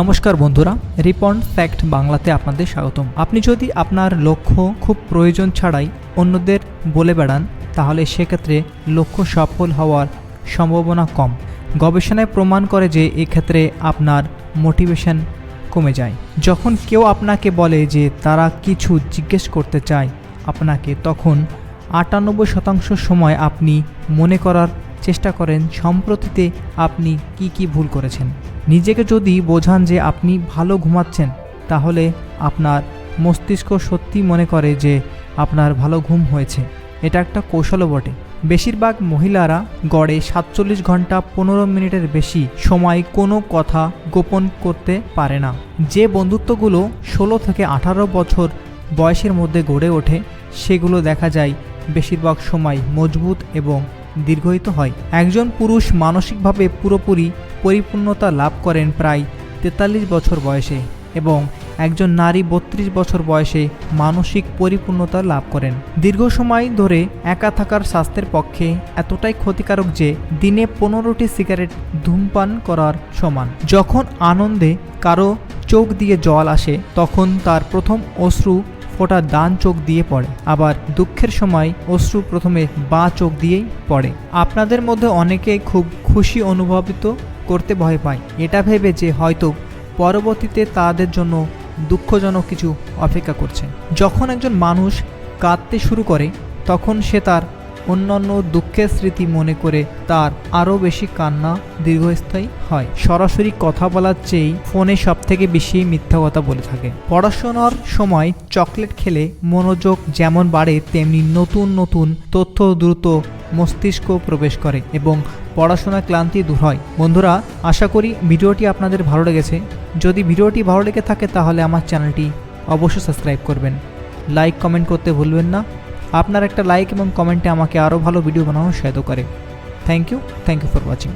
নমস্কার বন্ধুরা, রিপন ফ্যাক্ট বাংলাতে আপনাদের স্বাগতম। আপনি যদি আপনার লক্ষ্য খুব প্রয়োজন ছাড়াই অন্যদের বলে বেড়ান, তাহলে সেক্ষেত্রে লক্ষ্য সফল হওয়ার সম্ভাবনা কম। গবেষণায় প্রমাণ করে যে এক্ষেত্রে আপনার মোটিভেশন কমে যায়। যখন কেউ আপনাকে বলে যে তারা কিছু জিজ্ঞেস করতে চায় আপনাকে, তখন আটানব্বই শতাংশ সময় আপনি মনে করার চেষ্টা করেন সম্প্রতিতে আপনি কি কি ভুল করেছেন। নিজেকে যদি বোঝান যে আপনি ভালো ঘুমাচ্ছেন, তাহলে আপনার মস্তিষ্ক সত্যি মনে করে যে আপনার ভালো ঘুম হয়েছে। এটা একটা কৌশলও বটে। বেশিরভাগ মহিলারা গড়ে সাতচল্লিশ ঘণ্টা পনেরো মিনিটের বেশি সময় কোনো কথা গোপন করতে পারে না। যে বন্ধুত্বগুলো ষোলো থেকে আঠারো বছর বয়সের মধ্যে গড়ে ওঠে, সেগুলো দেখা যায় বেশিরভাগ সময় মজবুত এবং দীর্ঘায়িত হয়। একজন পুরুষ মানসিকভাবে পুরোপুরি পরিপূর্ণতা লাভ করেন প্রায় তেতাল্লিশ বছর বয়সে এবং একজন নারী বত্রিশ বছর বয়সে মানসিক পরিপূর্ণতা লাভ করেন। দীর্ঘ সময় ধরে একা থাকার স্বাস্থ্যের পক্ষে এতটাই ক্ষতিকারক যে দিনে পনেরোটি সিগারেট ধূমপান করার সমান। যখন আনন্দে কারও চোখ দিয়ে জল আসে, তখন তার প্রথম অশ্রু ফোটা ডান চোখ দিয়ে পড়ে, আবার দুঃখের সময় অশ্রু প্রথমে বাঁ চোখ দিয়েই পড়ে। আপনাদের মধ্যে অনেকেই খুব খুশি অনুভবিত করতে ভয় পায়। এটা ভেবে যে হয়তো পরবর্তীতে তাদের জন্য দুঃখজনক কিছু অপেক্ষা করছে। যখন একজন মানুষ কাঁদতে শুরু করে, তখন সে তার অন্যান্য দুঃখের স্মৃতি মনে করে তার আরও বেশি কান্না দীর্ঘস্থায়ী হয়। সরাসরি কথা বলার চেয়েই ফোনে সব থেকে বেশি মিথ্যা কথা বলে থাকে। পড়াশোনার সময় চকলেট খেলে মনোযোগ যেমন বাড়ে, তেমনি নতুন নতুন তথ্য দ্রুত মস্তিষ্ক প্রবেশ করে এবং পড়াশোনা ক্লান্তি দূর হয়। বন্ধুরা, আশা করি ভিডিওটি আপনাদের ভালো লেগেছে। যদি ভিডিওটি ভালো লেগে থাকে তাহলে আমার চ্যানেলটি অবশ্যই সাবস্ক্রাইব করবেন। লাইক, কমেন্ট করতে ভুলবেন না। আপনার একটা লাইক এবং কমেন্টে আমাকে আরও ভালো ভিডিও বানানোর সহায়তা করে। Thank you thank you for watching.